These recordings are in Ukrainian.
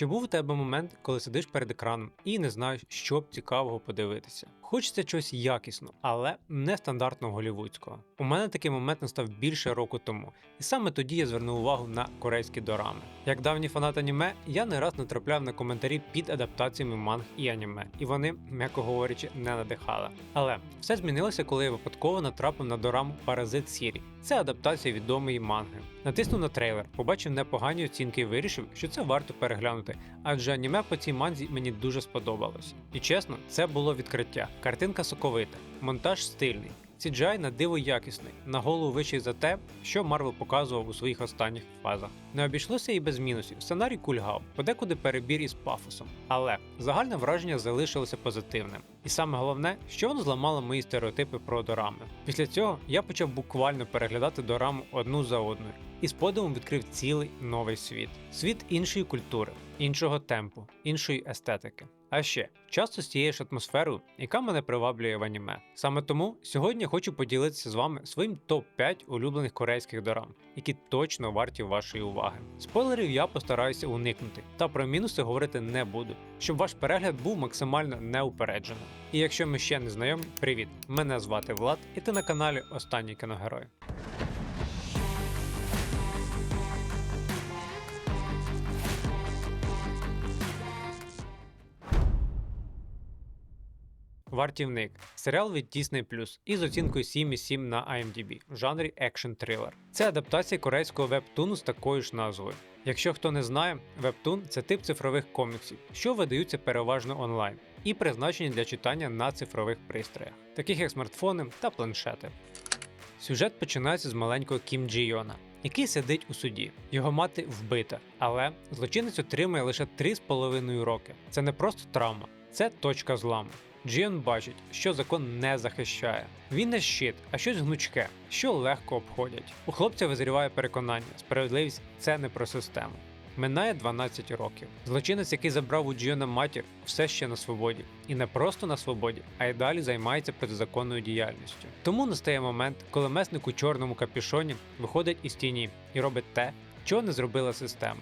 Чи був у тебе момент, коли сидиш перед екраном і не знаєш, що б цікавого подивитися? Хочеться чогось якісно, але не стандартного голівудського. У мене такий момент настав більше року тому, і саме тоді я звернув увагу на корейські дорами. Як давній фанат аніме, я не раз натрапляв на коментарі під адаптаціями манг і аніме, і вони, м'яко говорячи, не надихали. Але все змінилося, коли я випадково натрапив на дораму Паразит Сірі. Це адаптація відомої манги. Натиснув на трейлер, побачив непогані оцінки і вирішив, що це варто переглянути, адже аніме по цій манзі мені дуже сподобалось. І чесно, це було відкриття. Картинка соковита, монтаж стильний. CGI на диво якісний, на голову вищий за те, що Марвел показував у своїх останніх фазах. Не обійшлося і без мінусів. Сценарій кульгав, подекуди перебір із пафосом. Але загальне враження залишилося позитивним. І саме головне, що воно зламало мої стереотипи про дорами. Після цього я почав буквально переглядати дораму одну за одною. І з подивом відкрив цілий новий світ. Світ іншої культури, іншого темпу, іншої естетики. А ще часто з тією ж атмосферою, яка мене приваблює в аніме. Саме тому сьогодні хочу поділитися з вами своїм топ-5 улюблених корейських дорам, які точно варті вашої уваги. Спойлерів я постараюся уникнути, та про мінуси говорити не буду, щоб ваш перегляд був максимально неупередженим. І якщо ми ще не знайомі, привіт! Мене звати Влад, і ти на каналі Останній кіногерой. Вартівник серіал від Disney із оцінкою 7,7 на IMDb в жанрі екшн трилер. Це адаптація корейського вебтуну з такою ж назвою. Якщо хто не знає, вебтун це тип цифрових коміксів, що видаються переважно онлайн, і призначені для читання на цифрових пристроях, таких як смартфони та планшети. Сюжет починається з маленького Кім Джі Йона, який сидить у суді. Його мати вбита, але злочинець отримує лише 3,5 роки. Це не просто травма, це точка зламу. Джіон бачить, що закон не захищає. Він не щит, а щось гнучке, що легко обходять. У хлопця визріває переконання, справедливість це не про систему. Минає 12 років. Злочинець, який забрав у Джіона матір, все ще на свободі. І не просто на свободі, а й далі займається протизаконною діяльністю. Тому настає момент, коли месник у чорному капюшоні виходить із тіні і робить те, чого не зробила система.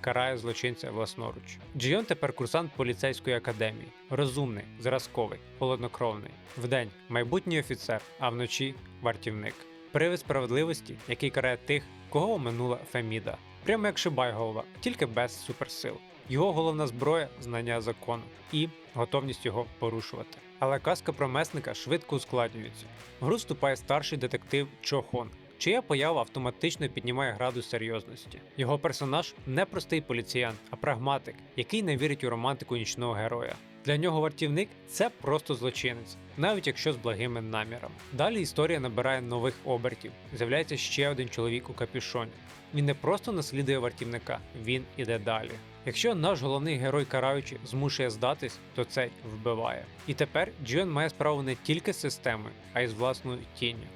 Карає злочинця власноруч. Джіон тепер курсант поліцейської академії, розумний, зразковий, холоднокровний. Вдень майбутній офіцер, а вночі вартівник. Привид справедливості, який карає тих, кого оминула Феміда. Прямо як Шибайголова, тільки без суперсил. Його головна зброя знання закону і готовність його порушувати. Але казка про месника швидко ускладнюється. В гру вступає старший детектив Чо Хон, чия поява автоматично піднімає градус серйозності. Його персонаж не простий поліціян, а прагматик, який не вірить у романтику нічного героя. Для нього вартівник це просто злочинець, навіть якщо з благими намірами. Далі історія набирає нових обертів. З'являється ще один чоловік у капюшоні. Він не просто наслідує вартівника, він іде далі. Якщо наш головний герой караючи змушує здатись, то цей вбиває. І тепер Джон має справу не тільки з системою, а й з власною тінню.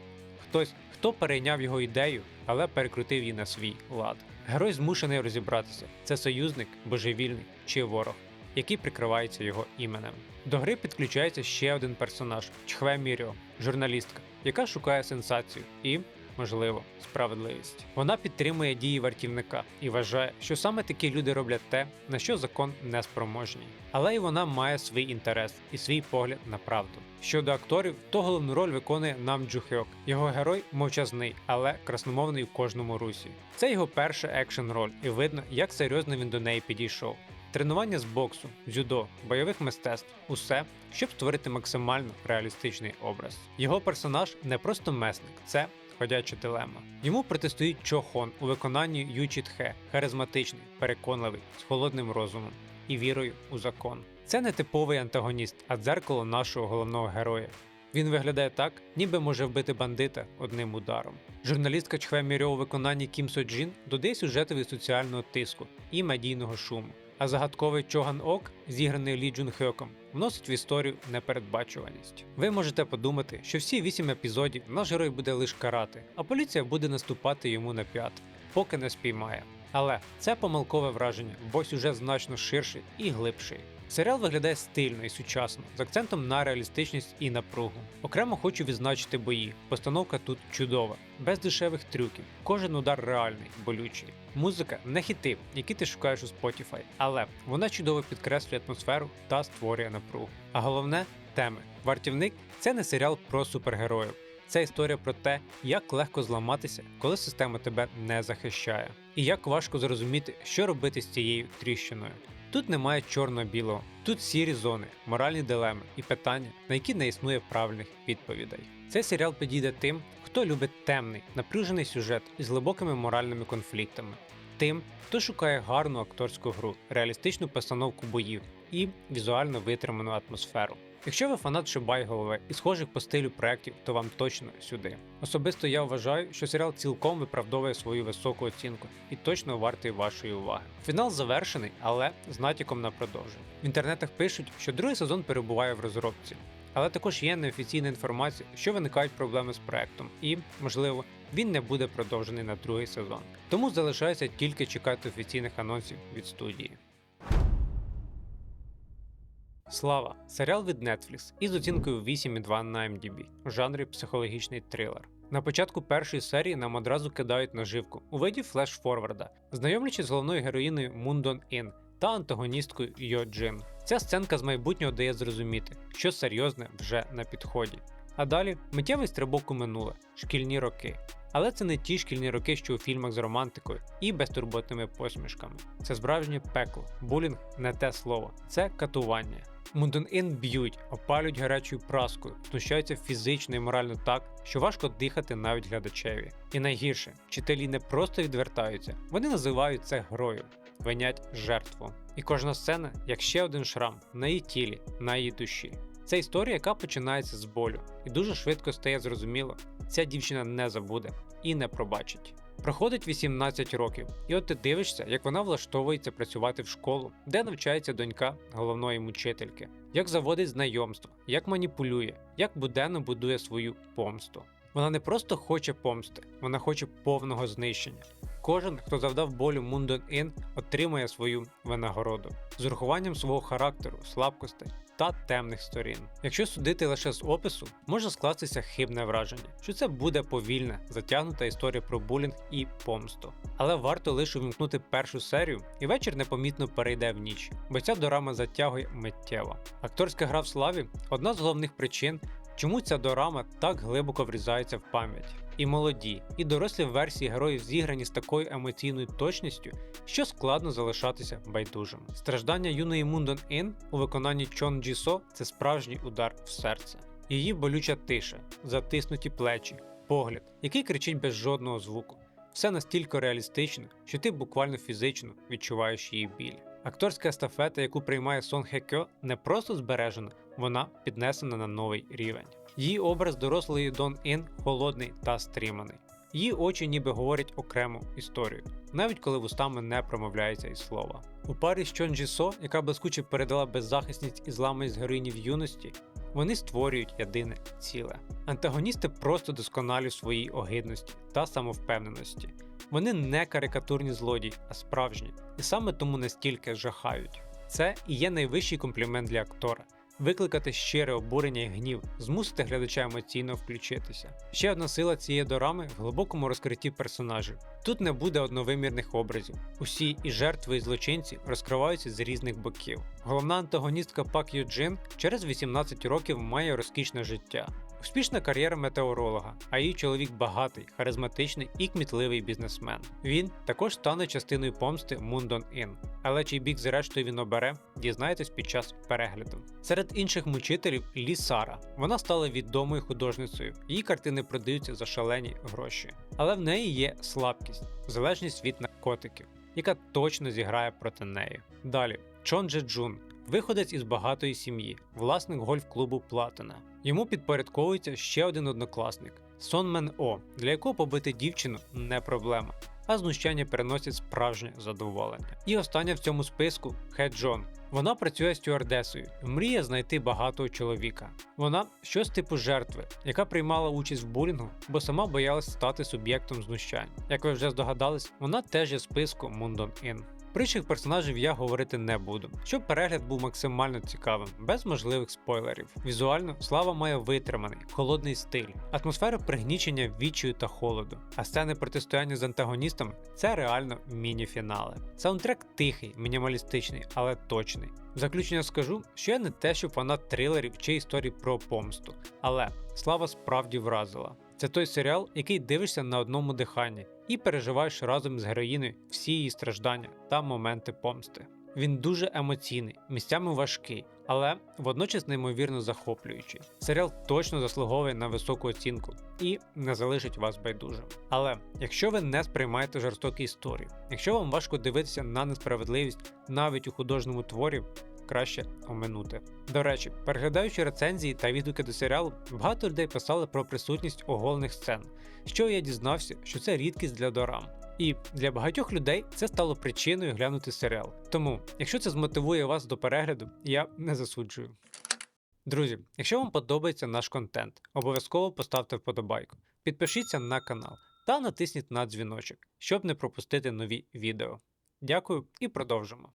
Хтось, хто перейняв його ідею, але перекрутив її на свій лад. Герой змушений розібратися: це союзник, божевільний чи ворог, який прикривається його іменем. До гри підключається ще один персонаж Чхве Міріо, журналістка, яка шукає сенсацію і, можливо, справедливість. Вона підтримує дії вартівника і вважає, що саме такі люди роблять те, на що закон не спроможній. Але й вона має свій інтерес і свій погляд на правду. Щодо акторів, то головну роль виконує Нам Джу Хьок. Його герой мовчазний, але красномовний у кожному русі. Це його перша екшн роль, і видно, як серйозно він до неї підійшов. Тренування з боксу, дзюдо, бойових мистецтв усе, щоб створити максимально реалістичний образ. Його персонаж не просто месник, це ходяча дилема. Йому протистоїть Чо Хон у виконанні Ю Чі Тхе, харизматичний, переконливий, з холодним розумом і вірою у закон. Це не типовий антагоніст, а дзеркало нашого головного героя. Він виглядає так, ніби може вбити бандита одним ударом. Журналістка Чхве Мірьо у виконанні Кім Со Джін додає сюжетові соціального тиску і медійного шуму. А загадковий Чоган Ок, зіграний Лі Джун Хьоком, вносить в історію непередбачуваність. Ви можете подумати, що всі вісім епізодів наш герой буде лише карати, а поліція буде наступати йому на п'ят, поки не спіймає. Але це помилкове враження, бо сюжет значно ширший і глибший. Серіал виглядає стильно і сучасно, з акцентом на реалістичність і напругу. Окремо хочу відзначити бої. Постановка тут чудова, без дешевих трюків. Кожен удар реальний, болючий. Музика не хіти, які ти шукаєш у Spotify, але вона чудово підкреслює атмосферу та створює напругу. А головне теми. Вартівник це не серіал про супергероїв. Це історія про те, як легко зламатися, коли система тебе не захищає, і як важко зрозуміти, що робити з цією тріщиною. Тут немає чорно-білого, тут сірі зони, моральні дилеми і питання, на які не існує правильних відповідей. Цей серіал підійде тим, хто любить темний, напружений сюжет із глибокими моральними конфліктами, тим, хто шукає гарну акторську гру, реалістичну постановку боїв і візуально витриману атмосферу. Якщо ви фанат Шибайголове і схожих по стилю проєктів, то вам точно сюди. Особисто я вважаю, що серіал цілком виправдовує свою високу оцінку і точно вартий вашої уваги. Фінал завершений, але з натяком на продовження. В інтернетах пишуть, що другий сезон перебуває в розробці. Але також є неофіційна інформація, що виникають проблеми з проектом, і, можливо, він не буде продовжений на другий сезон. Тому залишається тільки чекати офіційних анонсів від студії. Слава серіал від Netflix із оцінкою 8,2 на MDB у жанрі психологічний трилер. На початку першої серії нам одразу кидають наживку у виді флеш-форварда, знайомлячи з головною героїною Мундон Ін та антагоністкою Йо Джин. Ця сценка з майбутнього дає зрозуміти, що серйозне вже на підході. А далі миттєвий стрибок у минуле, шкільні роки. Але це не ті шкільні роки, що у фільмах з романтикою і безтурботними посмішками. Це справжнє пекло, булінг не те слово, це катування. Мунден-Ін б'ють, опалюють гарячою праскою, знущаються фізично і морально так, що важко дихати навіть глядачеві. І найгірше, вчителі не просто відвертаються, вони називають це грою, винять жертву. І кожна сцена як ще один шрам на її тілі, на її душі. Це історія, яка починається з болю, і дуже швидко стає зрозуміло, ця дівчина не забуде і не пробачить. Проходить 18 років, і от ти дивишся, як вона влаштовується працювати в школу, де навчається донька головної мучительки, як заводить знайомство, як маніпулює, як буденно будує свою помсту. Вона не просто хоче помсти, вона хоче повного знищення. Кожен, хто завдав болю Мундон Ін, отримує свою винагороду з урахуванням свого характеру, слабкостей та темних сторін. Якщо судити лише з опису, може скластися хибне враження, що це буде повільна, затягнута історія про булінг і помсту. Але варто лише увімкнути першу серію, і вечір непомітно перейде в ніч, бо ця дорама затягує миттєво. Акторська гра в славі одна з головних причин, чому ця дорама так глибоко врізається в пам'ять. І молоді, і дорослі версії героїв зіграні з такою емоційною точністю, що складно залишатися байдужим. Страждання юної Мундон Ін у виконанні Чон Джі Со – це справжній удар в серце. Її болюча тиша, затиснуті плечі, погляд, який кричить без жодного звуку. Все настільки реалістично, що ти буквально фізично відчуваєш її біль. Акторська естафета, яку приймає Сон Хе Кьо, не просто збережена, вона піднесена на новий рівень. Її образ дорослої Дон Ін холодний та стриманий. Її очі ніби говорять окрему історію, навіть коли вустами не промовляється і слова. У парі з Чон Джі Со, яка блискуче передала беззахисність і зламаність героїні в юності, вони створюють єдине ціле. Антагоністи просто досконалі в своїй огидності та самовпевненості. Вони не карикатурні злодії, а справжні, і саме тому настільки жахають. Це і є найвищий комплімент для актора викликати щире обурення і гнів, змусити глядача емоційно включитися. Ще одна сила цієї дорами в глибокому розкритті персонажів. Тут не буде одновимірних образів. Усі і жертви, і злочинці розкриваються з різних боків. Головна антагоністка Пак Юджин через 18 років має розкішне життя. Успішна кар'єра метеоролога, а її чоловік багатий, харизматичний і кмітливий бізнесмен. Він також стане частиною помсти Мундон Ін. Але чий бік зрештою він обере, дізнаєтесь під час перегляду. Серед інших мучителів Лі Сара. Вона стала відомою художницею. Її картини продаються за шалені гроші. Але в неї є слабкість, залежність від наркотиків, яка точно зіграє проти неї. Далі Чон Дже Джун. Виходець із багатої сім'ї, власник гольф-клубу Платина. Йому підпорядковується ще один однокласник Сон Мен О, для якого побити дівчину не проблема, а знущання переносять справжнє задоволення. І остання в цьому списку Хе Джон. Вона працює стюардесою, мріє знайти багатого чоловіка. Вона щось типу жертви, яка приймала участь в булінгу, бо сама боялась стати суб'єктом знущань. Як ви вже здогадались, вона теж є списку Мундон Ін. Про персонажів я говорити не буду, щоб перегляд був максимально цікавим, без можливих спойлерів. Візуально слава має витриманий, холодний стиль, атмосфера пригнічення відчаю та холоду, а сцени протистояння з антагоністами це реально міні-фінали. Саундтрек тихий, мінімалістичний, але точний. В заключення скажу, що я не те, що фанат трилерів чи історій про помсту, але слава справді вразила. Це той серіал, який дивишся на одному диханні і переживаєш разом з героїною всі її страждання та моменти помсти. Він дуже емоційний, місцями важкий, але водночас неймовірно захоплюючий. Серіал точно заслуговує на високу оцінку і не залишить вас байдужим. Але якщо ви не сприймаєте жорстокі історії, якщо вам важко дивитися на несправедливість навіть у художньому творі, краще оминути. До речі, переглядаючи рецензії та відгуки до серіалу, багато людей писали про присутність оголених сцен, що я дізнався, що це рідкість для дорам. І для багатьох людей це стало причиною глянути серіал. Тому, якщо це змотивує вас до перегляду, я не засуджую. Друзі, якщо вам подобається наш контент, обов'язково поставте вподобайку, підпишіться на канал та натисніть на дзвіночок, щоб не пропустити нові відео. Дякую і продовжимо.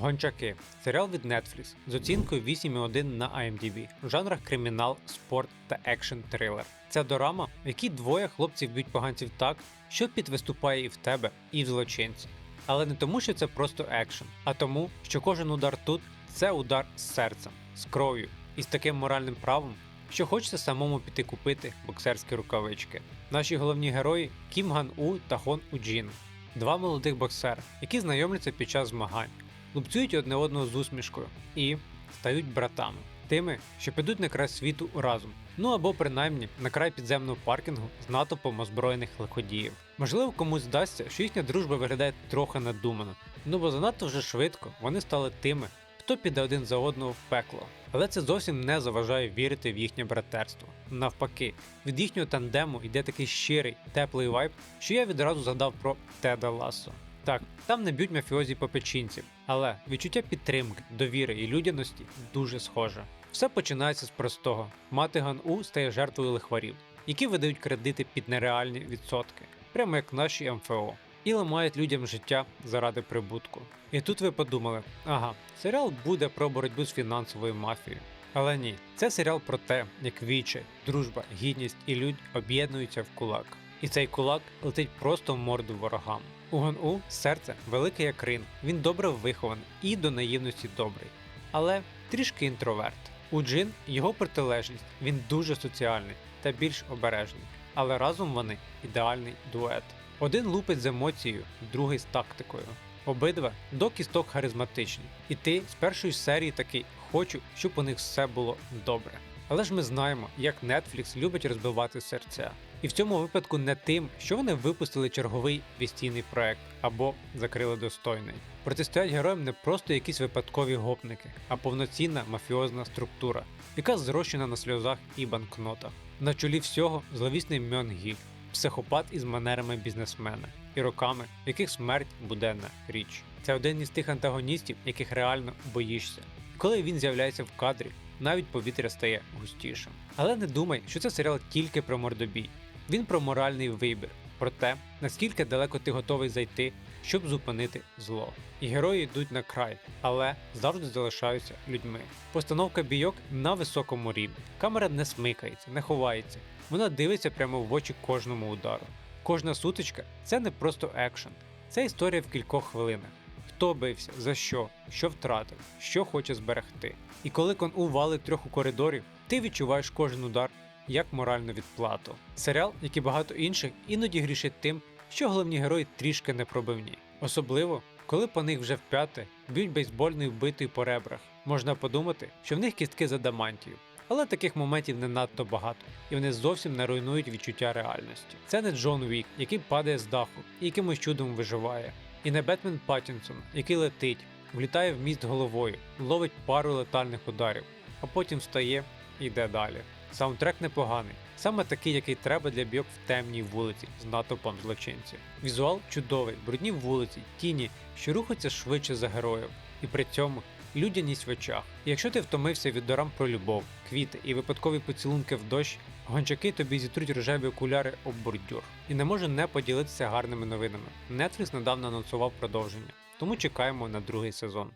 Гончаки серіал від Netflix з оцінкою 8,1 на IMDb в жанрах кримінал, спорт та екшн трилер. Це дорама, в якій двоє хлопців б'ють поганців так, що під виступає і в тебе, і в злочинця. Але не тому, що це просто екшен, а тому, що кожен удар тут це удар з серцем, з кров'ю і з таким моральним правом, що хочеться самому піти купити боксерські рукавички. Наші головні герої Кім Ган У та Хон Уджін, два молодих боксери, які знайомляться під час змагань лупцюють одне одного з усмішкою і стають братами, тими, що підуть на край світу разом. Ну або принаймні на край підземного паркінгу з натовпом озброєних лиходіїв. Можливо, комусь здасться, що їхня дружба виглядає трохи надумано, ну бо занадто вже швидко вони стали тими, хто піде один за одного в пекло. Але це зовсім не заважає вірити в їхнє братерство. Навпаки, від їхнього тандему йде такий щирий, теплий вайб, що я відразу згадав про Теда Лассо. Так, там не б'ють мафіозі по печінці, але відчуття підтримки, довіри і людяності дуже схоже. Все починається з простого: мати Ган-У стає жертвою лихварів, які видають кредити під нереальні відсотки, прямо як наші МФО, і ламають людям життя заради прибутку. І тут ви подумали: ага, серіал буде про боротьбу з фінансовою мафією. Але ні, це серіал про те, як віче, дружба, гідність і людь об'єднуються в кулак. І цей кулак летить просто в морду ворогам. У Гон-У серце велике як рин, він добре вихований і до наївності добрий, але трішки інтроверт. У Джин його протилежність, він дуже соціальний та більш обережний, але разом вони ідеальний дует. Один лупить з емоцією, другий з тактикою. Обидва до кісток харизматичні, і ти з першої серії такий хочу, щоб у них все було добре. Але ж ми знаємо, як Netflix любить розбивати серця. І в цьому випадку не тим, що вони випустили черговий вістійний проект або закрили достойний. Протистоять героям не просто якісь випадкові гопники, а повноцінна мафіозна структура, яка зрощена на сльозах і банкнотах. На чолі всього зловісний Мьон Гі, психопат із манерами бізнесмена і роками, в яких смерть буденна річ. Це один із тих антагоністів, яких реально боїшся. Коли він з'являється в кадрі, навіть повітря стає густішим. Але не думай, що це серіал тільки про мордобій. Він про моральний вибір, про те, наскільки далеко ти готовий зайти, щоб зупинити зло. І герої йдуть на край, але завжди залишаються людьми. Постановка бійок на високому рівні. Камера не смикається, не ховається. Вона дивиться прямо в очі кожному удару. Кожна сутичка це не просто екшен, це історія в кількох хвилинах. Хто бився, за що, що втратив, що хоче зберегти. І коли Кон-У валить трьох у коридорі, ти відчуваєш кожен удар як моральну відплату. Серіал, як і багато інших, іноді грішить тим, що головні герої трішки непробивні. Особливо, коли по них вже вп'яте б'ють бейсбольною вбитою по ребрах. Можна подумати, що в них кістки з адамантію. Але таких моментів не надто багато, і вони зовсім не руйнують відчуття реальності. Це не Джон Вік, який падає з даху і якимось чудом виживає. І не Бетмен Паттінсон, який летить, влітає в міст головою, ловить пару летальних ударів, а потім встає і йде далі. Саундтрек непоганий, саме такий, який треба для бійок в темній вулиці з натовпом злочинців. Візуал чудовий, брудні вулиці, тіні, що рухаються швидше за героїв, і при цьому людяність в очах. І якщо ти втомився від дорам про любов, квіти і випадкові поцілунки в дощ, гончаки тобі зітруть рожеві окуляри об бордюр. І не можу не поділитися гарними новинами. Netflix недавно анонсував продовження, тому чекаємо на другий сезон.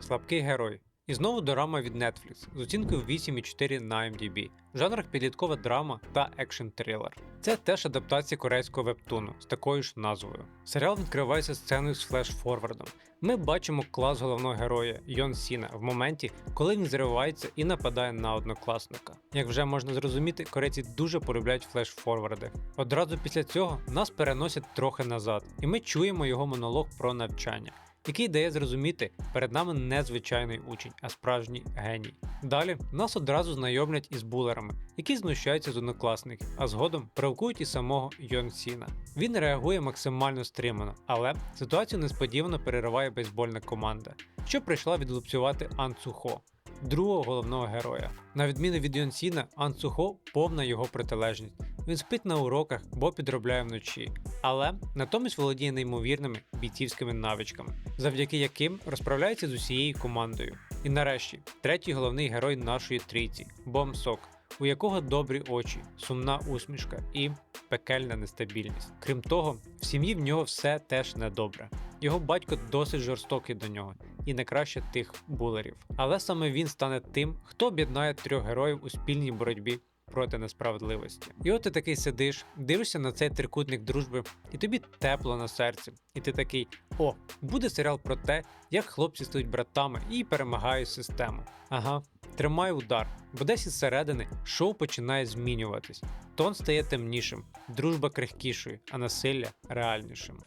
Слабкий герой. І знову дорама від Netflix з оцінкою 8,4 на IMDb, в жанрах підліткова драма та екшн трилер. Це теж адаптація корейського вебтуну з такою ж назвою. Серіал відкривається сценою з флеш-форвардом. Ми бачимо клас головного героя Йон Сіна в моменті, коли він зривається і нападає на однокласника. Як вже можна зрозуміти, корейці дуже полюбляють флеш-форварди. Одразу після цього нас переносять трохи назад, і ми чуємо його монолог про навчання який дає зрозуміти, перед нами не звичайний учень, а справжній геній. Далі нас одразу знайомлять із булерами, які знущаються з однокласників, а згодом провокують і самого Йон Сіна. Він реагує максимально стримано, але ситуацію несподівано перериває бейсбольна команда, що прийшла відлупцювати Ан Цухо, другого головного героя. На відміну від Йон Сіна, Ан Цухо повна його протилежність. Він спить на уроках, бо підробляє вночі, але натомість володіє неймовірними бійцівськими навичками, завдяки яким розправляється з усією командою. І нарешті, третій головний герой нашої трійці Бом Сок, у якого добрі очі, сумна усмішка і пекельна нестабільність. Крім того, в сім'ї в нього все теж недобре. Його батько досить жорстокий до нього і не краще тих булерів. Але саме він стане тим, хто об'єднає трьох героїв у спільній боротьбі проти несправедливості. І от ти такий сидиш, дивишся на цей трикутник дружби, і тобі тепло на серці. І ти такий: о, буде серіал про те, як хлопці стають братами і перемагають систему. Ага, тримай удар, бо десь із середини шоу починає змінюватись. Тон стає темнішим, дружба крихкішою, а насилля реальнішим.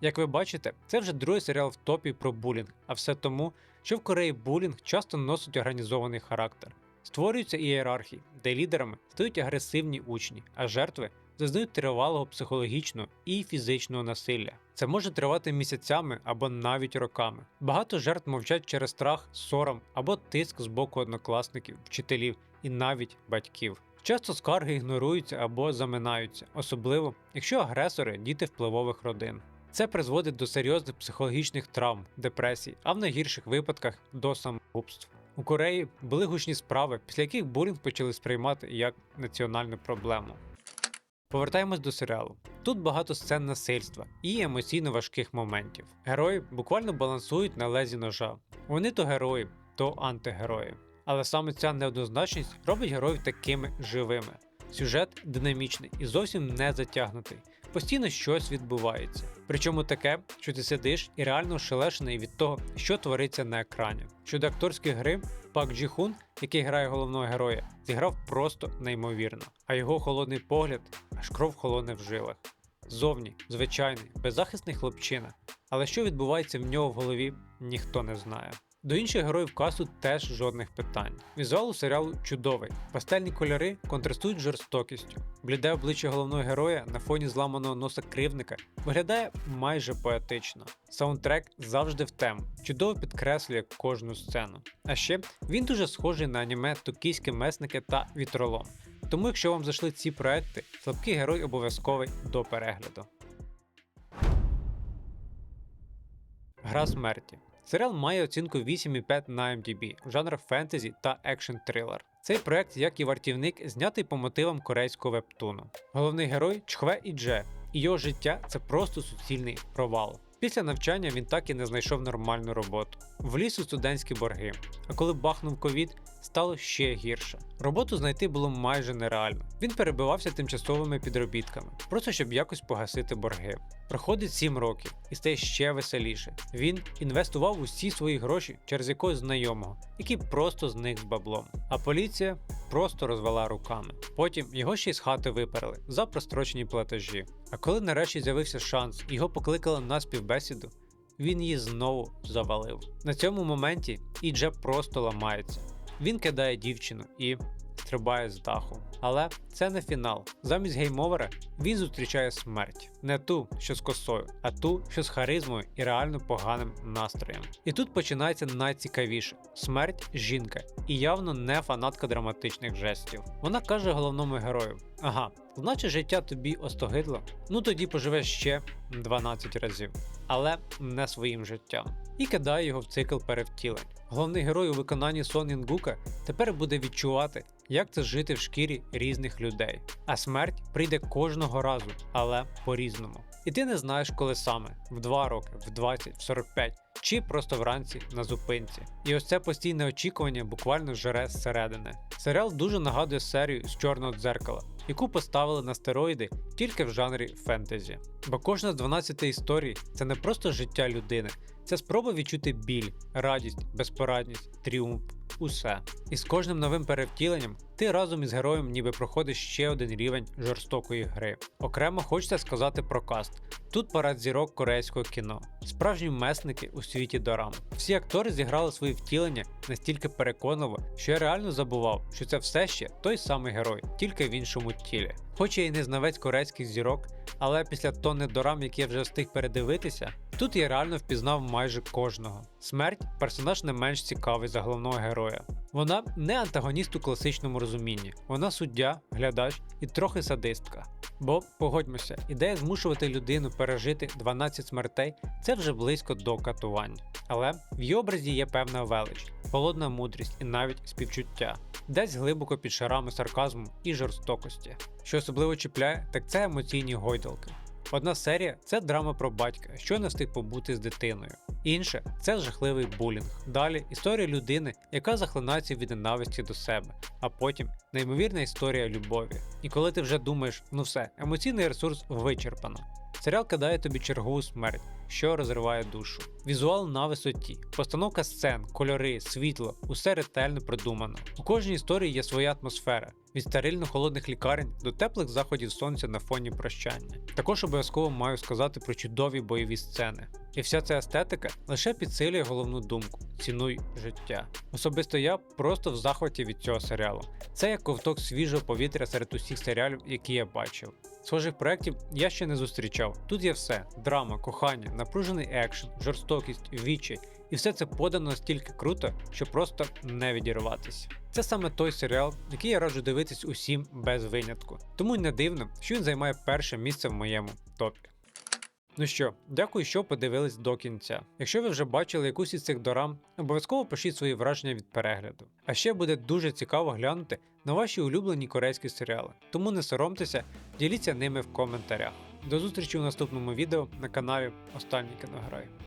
Як ви бачите, це вже другий серіал в топі про булінг, а все тому, що в Кореї булінг часто носить організований характер. Створюються ієрархії, де лідерами стають агресивні учні, а жертви зазнають тривалого психологічного і фізичного насилля. Це може тривати місяцями або навіть роками. Багато жертв мовчать через страх, сором або тиск з боку однокласників, вчителів і навіть батьків. Часто скарги ігноруються або заминаються, особливо якщо агресори діти впливових родин. Це призводить до серйозних психологічних травм, депресій, а в найгірших випадках до самогубств. У Кореї були гучні справи, після яких булінг почали сприймати як національну проблему. Повертаємось до серіалу. Тут багато сцен насильства і емоційно важких моментів. Герої буквально балансують на лезі ножа. Вони то герої, то антигерої. Але саме ця неоднозначність робить героїв такими живими. Сюжет динамічний і зовсім не затягнутий. Постійно щось відбувається. Причому таке, що ти сидиш і реально шелешений від того, що твориться на екрані. Щодо акторської гри, Пак Джі Хун, який грає головного героя, зіграв просто неймовірно, а його холодний погляд аж кров холоне в жилах. Зовні, звичайний, беззахисний хлопчина. Але що відбувається в нього в голові, ніхто не знає. До інших героїв касу теж жодних питань. Візуал у серіалу чудовий. Пастельні кольори контрастують жорстокістю. Бліде обличчя головного героя на фоні зламаного носа кривника виглядає майже поетично. Саундтрек завжди в тему, чудово підкреслює кожну сцену. А ще він дуже схожий на аніме Токійські месники та вітролом. Тому, якщо вам зайшли ці проекти, слабкий герой обов'язковий до перегляду. Гра смерті. Серіал має оцінку 8,5 на MDB жанр фентезі та екшн трилер. Цей проект, як і вартівник, знятий по мотивам корейського вебтуну. Головний герой Чхве Ідже, і його життя це просто суцільний провал. Після навчання він так і не знайшов нормальну роботу. Вліз у студентські борги. А коли бахнув ковід, стало ще гірше. Роботу знайти було майже нереально. Він перебивався тимчасовими підробітками, просто щоб якось погасити борги. Проходить 7 років і стає ще веселіше. Він інвестував усі свої гроші через якогось знайомого, який просто зник з баблом. А поліція просто розвела руками. Потім його ще й з хати виперли за прострочені платежі. А коли нарешті з'явився шанс, його покликали на співбесіду. Він її знову завалив. На цьому моменті Ідже просто ламається. Він кидає дівчину і стрибає з даху. Але це не фінал. Замість геймовера він зустрічає смерть. Не ту, що з косою, а ту, що з харизмою і реально поганим настроєм. І тут починається найцікавіше: смерть жінка, і явно не фанатка драматичних жестів. Вона каже головному герою: Ага, значить життя тобі остогидло? Ну тоді поживеш ще 12 разів, але не своїм життям. І кидає його в цикл перевтілень. Головний герой у виконанні Сон Інгука тепер буде відчувати, як це жити в шкірі різних людей. А смерть прийде кожного разу, але по-різному. І ти не знаєш, коли саме в 2 роки, в 20, в 45, чи просто вранці на зупинці. І ось це постійне очікування буквально жере зсередини. Серіал дуже нагадує серію з чорного дзеркала, яку поставили на стероїди тільки в жанрі фентезі. Бо кожна з 12 історій це не просто життя людини, це спроба відчути біль, радість, безпорадність, тріумф, усе. І з кожним новим перевтіленням ти разом із героєм ніби проходиш ще один рівень жорстокої гри. Окремо хочеться сказати про каст. Тут парад зірок корейського кіно, справжні месники у світі дорам. Всі актори зіграли свої втілення настільки переконливо, що я реально забував, що це все ще той самий герой, тільки в іншому тілі. Хоч я і не знавець корейських зірок, але після тонни дорам, які я вже встиг передивитися, тут я реально впізнав майже кожного. Смерть персонаж не менш цікавий за головного героя. Вона не антагоніст у класичному розумінні, вона суддя, глядач і трохи садистка. Бо погодьмося, ідея змушувати людину пережити 12 смертей це вже близько до катувань. Але в її образі є певна велич, холодна мудрість і навіть співчуття, десь глибоко під шарами сарказму і жорстокості. Що особливо чіпляє, так це емоційні гойдалки. Одна серія це драма про батька, що не встиг побути з дитиною. Інша це жахливий булінг. Далі історія людини, яка захлинається від ненависті до себе, а потім неймовірна історія любові. І коли ти вже думаєш, ну все, емоційний ресурс вичерпано. Серіал кидає тобі чергову смерть, що розриває душу. Візуал на висоті, постановка сцен, кольори, світло усе ретельно продумано. У кожній історії є своя атмосфера. Від стерильно холодних лікарень до теплих заходів сонця на фоні прощання. Також обов'язково маю сказати про чудові бойові сцени. І вся ця естетика лише підсилює головну думку: цінуй життя. Особисто я просто в захваті від цього серіалу. Це як ковток свіжого повітря серед усіх серіалів, які я бачив. Схожих проєктів я ще не зустрічав. Тут є все: драма, кохання, напружений екшен, жорстокість, вічі. І все це подано настільки круто, що просто не відірватися. Це саме той серіал, який я раджу дивитись усім без винятку. Тому й не дивно, що він займає перше місце в моєму топі. Ну що, дякую, що подивились до кінця. Якщо ви вже бачили якусь із цих дорам, обов'язково пишіть свої враження від перегляду. А ще буде дуже цікаво глянути на ваші улюблені корейські серіали. Тому не соромтеся, діліться ними в коментарях. До зустрічі у наступному відео на каналі Останній кінограй.